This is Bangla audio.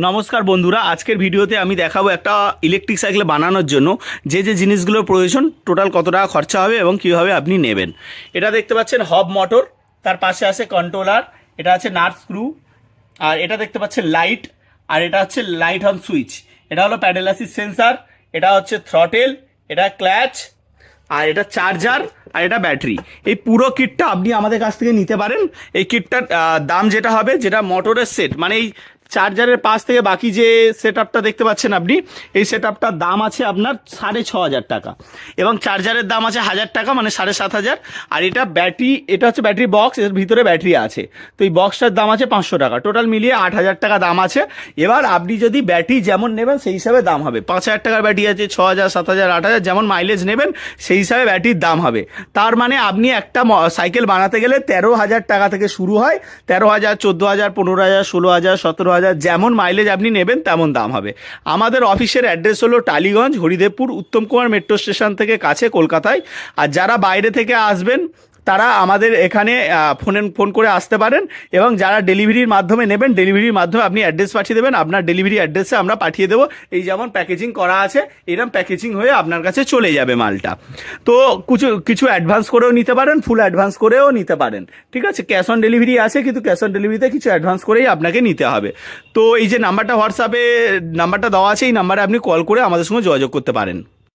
নমস্কার বন্ধুরা, আজকের ভিডিওতে আমি দেখাবো একটা ইলেকট্রিক সাইকেল বানানোর জন্য যে যে জিনিসগুলোর প্রয়োজন টোটাল কত টাকা খরচা হবে এবং কীভাবে আপনি নেবেন। এটা দেখতে পাচ্ছেন হব মোটর তার পাশে আছে কন্ট্রোলার এটা আছে নাট স্ক্রু আর এটা দেখতে পাচ্ছেন লাইট আর এটা হচ্ছে লাইট অন সুইচ এটা হলো প্যাডেল সেন্সার এটা হচ্ছে থ্রটেল এটা ক্ল্যাচ আর এটা চার্জার আর এটা ব্যাটারি এই পুরো কিটটা আপনি আমাদের কাছ থেকে নিতে পারেন। এই কিটটার দাম যেটা হবে, যেটা মোটরের সেট মানে এই চার্জারের পাশ থেকে বাকি যে সেট দেখতে পাচ্ছেন আপনি, এই সেট দাম আছে আপনার সাড়ে ছ হাজার টাকা। এবং চার্জারের দাম আছে হাজার টাকা মানে সাড়ে সাত হাজার। আর এটা ব্যাটারি, এটা হচ্ছে ব্যাটারি বক্স, এর ভিতরে ব্যাটারি আছে। তো এই বক্সটার দাম আছে পাঁচশো টাকা। টোটাল মিলিয়ে আট হাজার টাকা দাম আছে। এবার আপনি যদি ব্যাটারি যেমন নেবেন, সেই হিসাবে দাম হবে। পাঁচ হাজার টাকার ব্যাটারি আছে, ছ হাজার, সাত হাজার, আট হাজার, যেমন মাইলেজ নেবেন, সেই হিসাবে ব্যাটারির দাম হবে। তার মানে আপনি একটা সাইকেল বানাতে গেলে তেরো হাজার টাকা থেকে শুরু হয়। তেরো হাজার, চোদ্দ হাজার, পনেরো হাজার, ষোলো হাজার, সতেরো হাজার যেমন মাইলেজ আপনি নেবেন, তেমন দাম হবে। আমাদের অফিসের অ্যাড্রেস হলো টালিগঞ্জ, হরিদেবপুর, উত্তম কুমার মেট্রো স্টেশন থেকে কাছে কলকাতায়। আর যারা বাইরে থেকে আসবেন তারা আমাদের এখানে ফোনে ফোন করে আসতে পারেন এবং যারা ডেলিভারির মাধ্যমে নেবেন, ডেলিভারির মাধ্যমে আপনি অ্যাড্রেস পাঠিয়ে দেবেন, আপনার ডেলিভারি অ্যাড্রেসে আমরা পাঠিয়ে দেবো। এই যেমন প্যাকেজিং করা আছে এরকম প্যাকেজিং হয়ে আপনার কাছে চলে যাবে মালটা। তো কিছু কিছু অ্যাডভান্স করেও নিতে পারেন ফুল অ্যাডভান্স করেও নিতে পারেন। ঠিক আছে? ক্যাশ অন ডেলিভারি আছে, কিন্তু ক্যাশ অন ডেলিভারিতে কিছু অ্যাডভান্স করেই আপনাকে নিতে হবে। তো এই যে নাম্বারটা হোয়াটসঅ্যাপে নাম্বারটা দেওয়া আছে, এই নাম্বারে আপনি কল করে আমাদের সঙ্গে যোগাযোগ করতে পারেন।